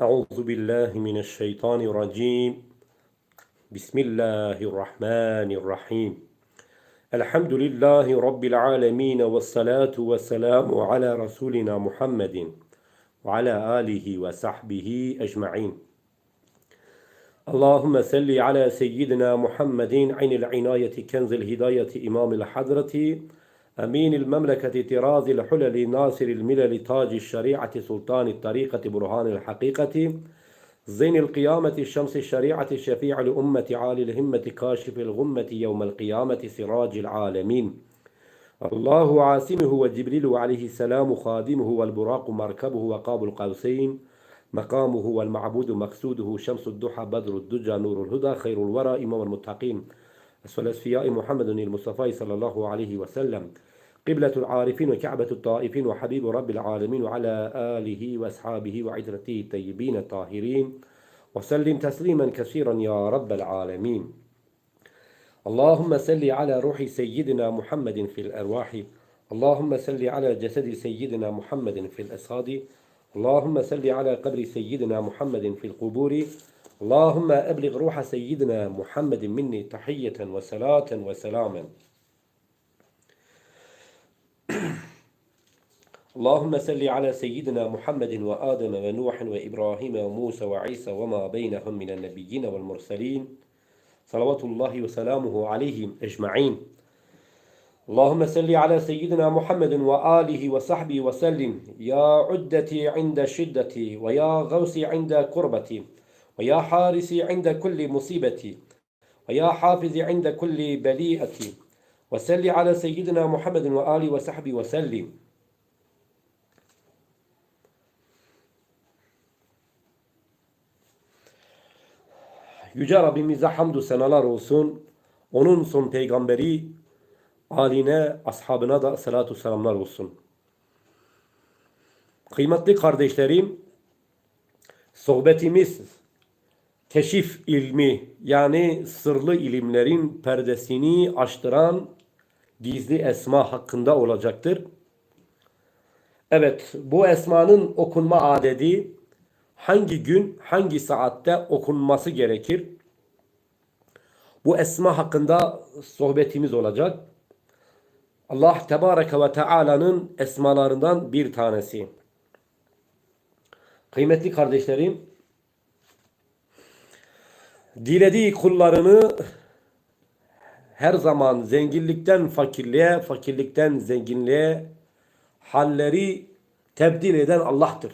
أعوذ بالله من الشيطان الرجيم. بسم الله الرحمن الرحيم. الحمد لله رب العالمين والصلاة والسلام على رسولنا محمد وعلى آله وصحبه أجمعين. اللهم صل على سيدنا محمد عين العناية كنز الهداية إمام الحضرة أمين المملكة طراز الحلل ناصر الملل تاج الشريعة سلطان الطريقة برهان الحقيقة. زين القيامة الشمس الشريعة الشفيع لأمة عالي الهمة كاشف الغمة يوم القيامة سراج العالمين. الله عاصمه وجبريل عليه السلام خادمه والبراق مركبه وقاب القوسين. مقامه والمعبود مقصوده شمس الضحى بدر الدجى نور الهدى خير الورى إمام المتقين. أسفل الأسفياء محمد المصطفى صلى الله عليه وسلم. قبلة العارفين وكعبة الطائفين وحبيب رب العالمين وعلى آله وأصحابه وعترته الطيبين الطاهرين. وسلم تسليما كثيرا يا رب العالمين. اللهم صل على روح سيدنا محمد في الأرواح. اللهم صل على جسد سيدنا محمد في الأسهاد اللهم صل على قبر سيدنا محمد في القبور. اللهم أبلغ روح سيدنا محمد مني تحية وصلاة وسلاما. اللهم صل على سيدنا محمد وآدم ونوح وإبراهيم وموسى وعيسى وما بينهم من النبيين والمرسلين. صلوات الله وسلامه عليهم أجمعين. اللهم صل على سيدنا محمد وآله وصحبه وسلم. يا عدتي عند شدتي ويا غوثي عند Ve ya harisi inde kulli musibeti. Ve ya hafizi inde kulli beli'ati. Ve selli ala seyyidina Muhammedin ve ali ve sahbi ve sellim. Yüce Rabbimize hamdü senalar olsun. Onun son peygamberi aline, ashabına da salatu selamlar olsun. Kıymetli kardeşlerim, sohbetimiz keşif ilmi yani sırlı ilimlerin perdesini açtıran gizli esma hakkında olacaktır. Evet, bu esmanın okunma adedi hangi gün, hangi saatte okunması gerekir? Bu esma hakkında sohbetimiz olacak. Allah Tebareke ve Teala'nın esmalarından bir tanesi. Kıymetli kardeşlerim, dilediği kullarını her zaman zenginlikten fakirliğe, fakirlikten zenginliğe halleri tebdil eden Allah'tır.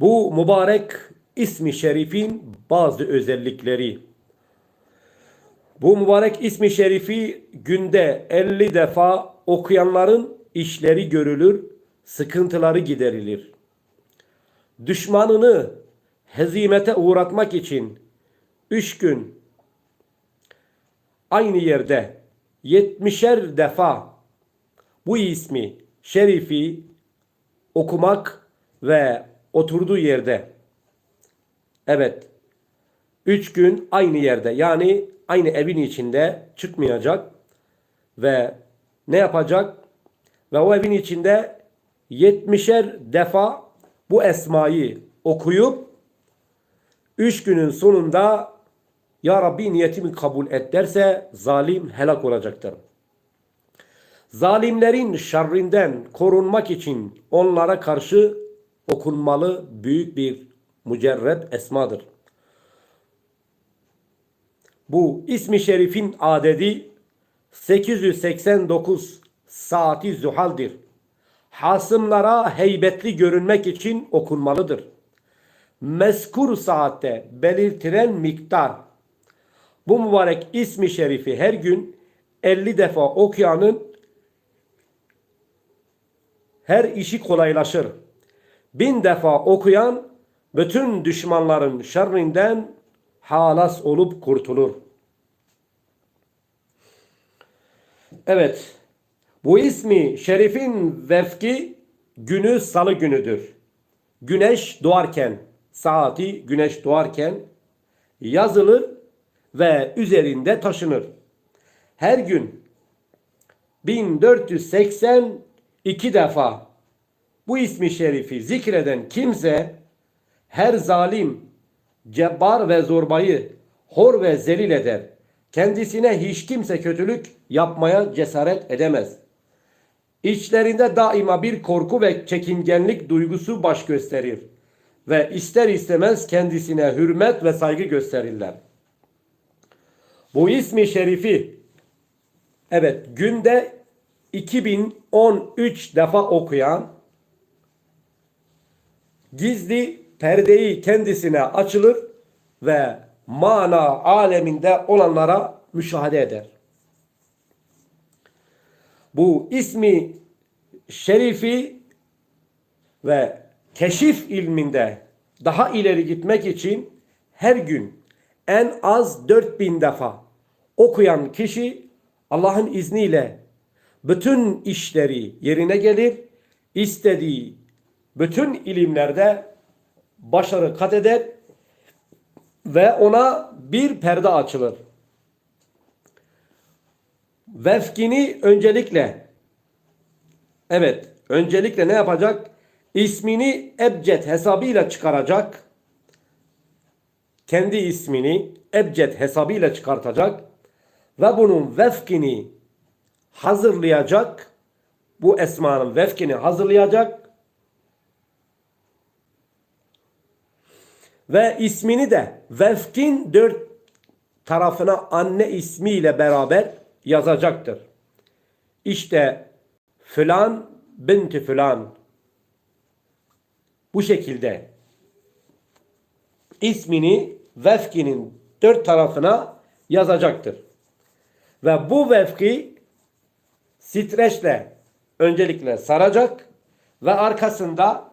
Bu mübarek ismi şerifin bazı özellikleri. Bu mübarek ismi şerifi günde 50 defa okuyanların işleri görülür, sıkıntıları giderilir. Düşmanını hezimete uğratmak için üç gün aynı yerde yetmişer defa bu ismi şerifi okumak ve oturduğu yerde evet üç gün aynı yerde yani aynı evin içinde çıkmayacak ve ne yapacak? Ve o evin içinde yetmişer defa bu esmayı okuyup üç günün sonunda Ya Rabbi niyetimi kabul et derse zalim helak olacaktır. Zalimlerin şerrinden korunmak için onlara karşı okunmalı büyük bir mücerred esmadır. Bu ismi şerifin adedi 889 saati zuhaldir. Hasımlara heybetli görünmek için okunmalıdır. Meskur saatte belirtilen miktar bu mübarek ismi şerifi her gün 50 defa okuyanın her işi kolaylaşır. Bin defa okuyan bütün düşmanların şerrinden halas olup kurtulur. Evet, bu ismi şerifin vefki günü salı günüdür. Güneş doğarken, saati güneş doğarken yazılır ve üzerinde taşınır. Her gün 1482 defa bu ismi şerifi zikreden kimse her zalim, cebbar ve zorbayı hor ve zelil eder. Kendisine hiç kimse kötülük yapmaya cesaret edemez. İçlerinde daima bir korku ve çekingenlik duygusu baş gösterir ve ister istemez kendisine hürmet ve saygı gösterirler. Bu ismi şerifi evet günde 2013 defa okuyan gizli perdeyi kendisine açılır ve mana aleminde olanlara müşahede eder. Bu ismi şerifi ve keşif ilminde daha ileri gitmek için her gün en az 4000 defa okuyan kişi Allah'ın izniyle bütün işleri yerine gelir, istediği bütün ilimlerde başarı kat eder ve ona bir perde açılır. Vefkini öncelikle evet öncelikle ne yapacak? İsmini ebced hesabıyla çıkaracak. Kendi ismini ebced hesabıyla çıkartacak ve bunun vefkini hazırlayacak. Bu esmanın vefkini hazırlayacak ve ismini de vefkin dört tarafına anne ismiyle beraber yazacaktır. İşte filan binti filan bu şekilde ismini vefkinin dört tarafına yazacaktır. Ve bu vefki streçle öncelikle saracak ve arkasında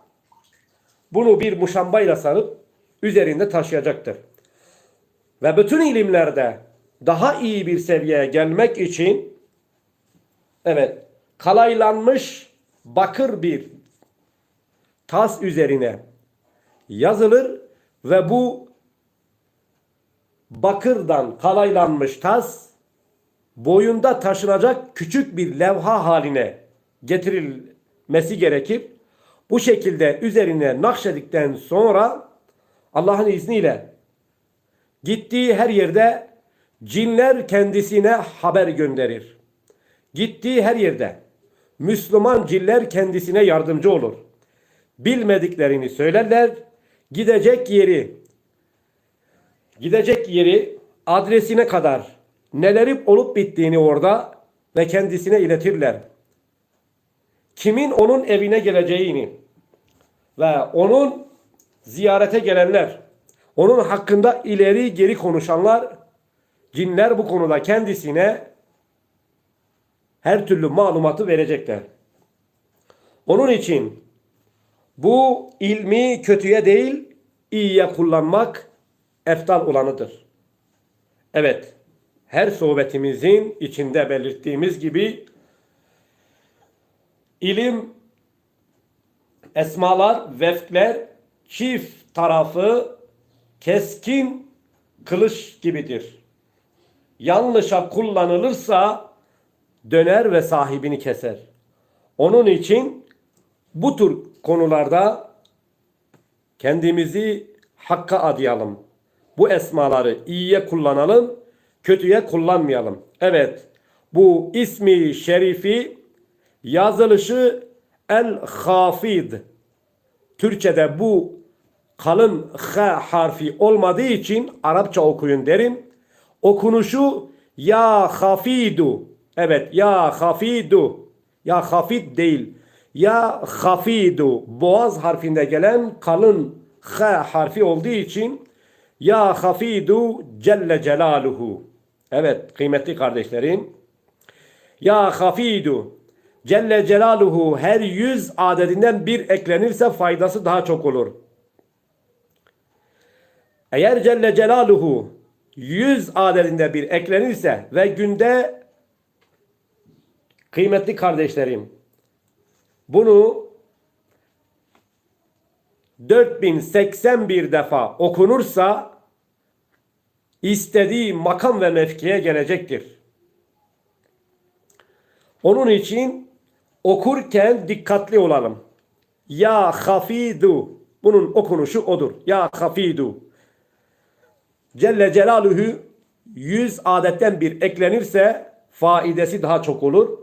bunu bir muşambayla sarıp üzerinde taşıyacaktır. Ve bütün ilimlerde daha iyi bir seviyeye gelmek için evet kalaylanmış bakır bir tas üzerine yazılır ve bu bakırdan kalaylanmış tas boyunda taşınacak küçük bir levha haline getirilmesi gerekir. Bu şekilde üzerine nakşedikten sonra Allah'ın izniyle gittiği her yerde cinler kendisine haber gönderir. Gittiği her yerde Müslüman cinler kendisine yardımcı olur. Bilmediklerini söylerler. Gidecek yeri gidecek yeri adresine kadar neleri olup bittiğini orada ve kendisine iletirler. Kimin onun evine geleceğini ve onun ziyarete gelenler, onun hakkında ileri geri konuşanlar, cinler bu konuda kendisine her türlü malumatı verecekler. Onun için bu ilmi kötüye değil, iyiye kullanmak eftal olanıdır. Evet, her sohbetimizin içinde belirttiğimiz gibi ilim, esmalar, vefkler çift tarafı keskin kılıç gibidir. Yanlışa kullanılırsa döner ve sahibini keser. Onun için bu tür konularda kendimizi hakka adayalım. Bu esmaları iyiye kullanalım, kötüye kullanmayalım. Evet, bu ismi şerifi yazılışı el-hafid. Türkçe'de bu kalın h harfi olmadığı için Arapça okuyun derim. Okunuşu ya hafidu. Evet ya hafidu. Ya hafid değil. Ya hafidu. Boğaz harfinde gelen kalın h harfi olduğu için ya hafidu celle celaluhu. Evet kıymetli kardeşlerim. Ya hafidu Celle Celaluhu her yüz adedinden bir eklenirse faydası daha çok olur. Eğer Celle Celaluhu yüz adedinde bir eklenirse ve günde kıymetli kardeşlerim bunu 4081 defa okunursa istediği makam ve mevkiye gelecektir. Onun için okurken dikkatli olalım. Ya hafidu Bunun okunuşu odur. Ya hafidu. Celle Celaluhu yüz adetten bir eklenirse faidesi daha çok olur.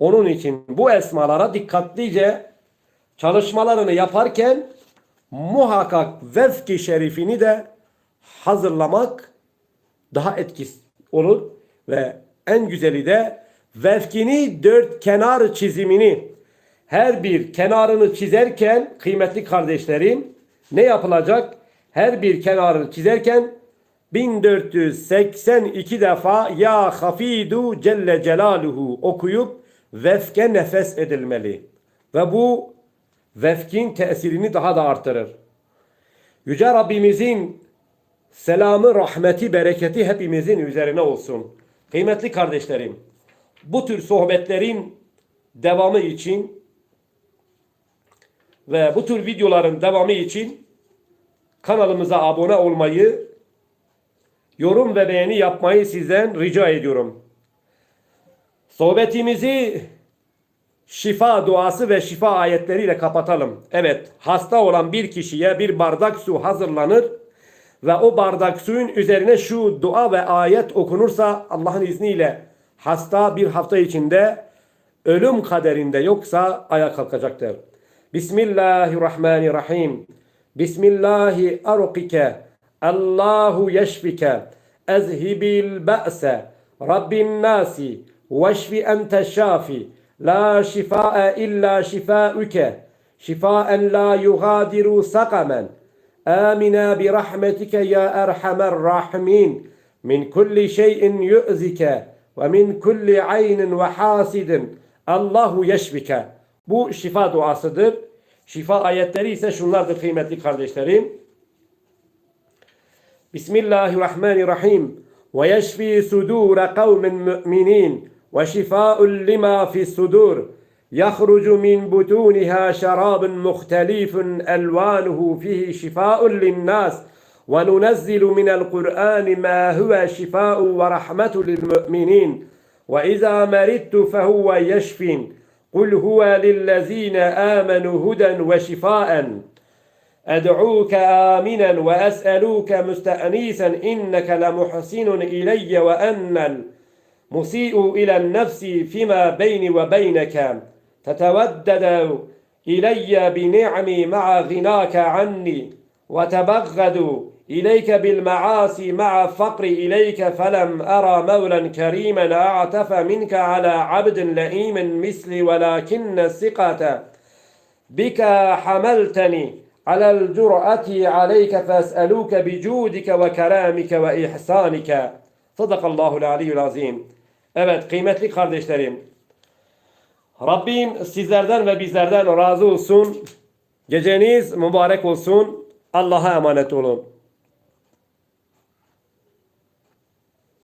Onun için bu esmalara dikkatlice çalışmalarını yaparken muhakkak vezki şerifini de hazırlamak daha etkisiz olur ve en güzeli de vefkini dört kenar çizimini her bir kenarını çizerken kıymetli kardeşlerim ne yapılacak? Her bir kenarını çizerken 1482 defa Ya Hafidu Celle Celaluhu okuyup vefke nefes edilmeli. Ve bu vefkin tesirini daha da artırır. Yüce Rabbimizin selamı, rahmeti, bereketi hepimizin üzerine olsun. Kıymetli kardeşlerim, bu tür sohbetlerin devamı için ve bu tür videoların devamı için kanalımıza abone olmayı, yorum ve beğeni yapmayı sizden rica ediyorum. Sohbetimizi şifa duası ve şifa ayetleriyle kapatalım. Evet, hasta olan bir kişiye bir bardak su hazırlanır ve o bardak suyun üzerine şu dua ve ayet okunursa Allah'ın izniyle hasta bir hafta içinde ölüm kaderinde yoksa ayağa kalkacaktır. Bismillahirrahmanirrahim. Bismillahi arqike. Allahu yeşfike. Ezhibil ba'se. Rabbin nasi. Veşfi ente şafi. La şifa'e illa şifa'üke. Şifa'en la yugadiru sakamen. Amina bi rahmetike ya erhamer rahimin. Min kulli şeyin yu'zike ve min kulli aynin ve hasidin. Allahu yeşbike. Bu şifa duasıdır. Şifa ayetleri ise şunlardır kıymetli kardeşlerim. Bismillahirrahmanirrahim. Ve yeşfi sudure kavmin müminin şifa'un lima fi sudur. يخرج من بطونها شراب مختلف ألوانه فيه شفاء للناس. وننزل من القرآن ما هو شفاء ورحمة للمؤمنين. وإذا مرضت فهو يشفين قل هو للذين آمنوا هدى وشفاء. أدعوك آمنا وأسألوك مستأنيسا إنك لمحسن إلي وأن المسيء إلى النفس فيما بيني وبينك. تتودد إلي بنعمي مع غناك عني وتبغد إليك بالمعاصي مع فقر إليك فلم أرى مولا كريما أعتف منك على عبد لئيم مثلي ولكن الثقة بك حملتني على الجرأة عليك فأسألوك بجودك وكرامك وإحسانك. صدق الله العلي العظيم. Evet kıymetli kardeşlerim Rabbim sizlerden ve bizlerden razı olsun. Geceniz mübarek olsun. Allah'a emanet olun.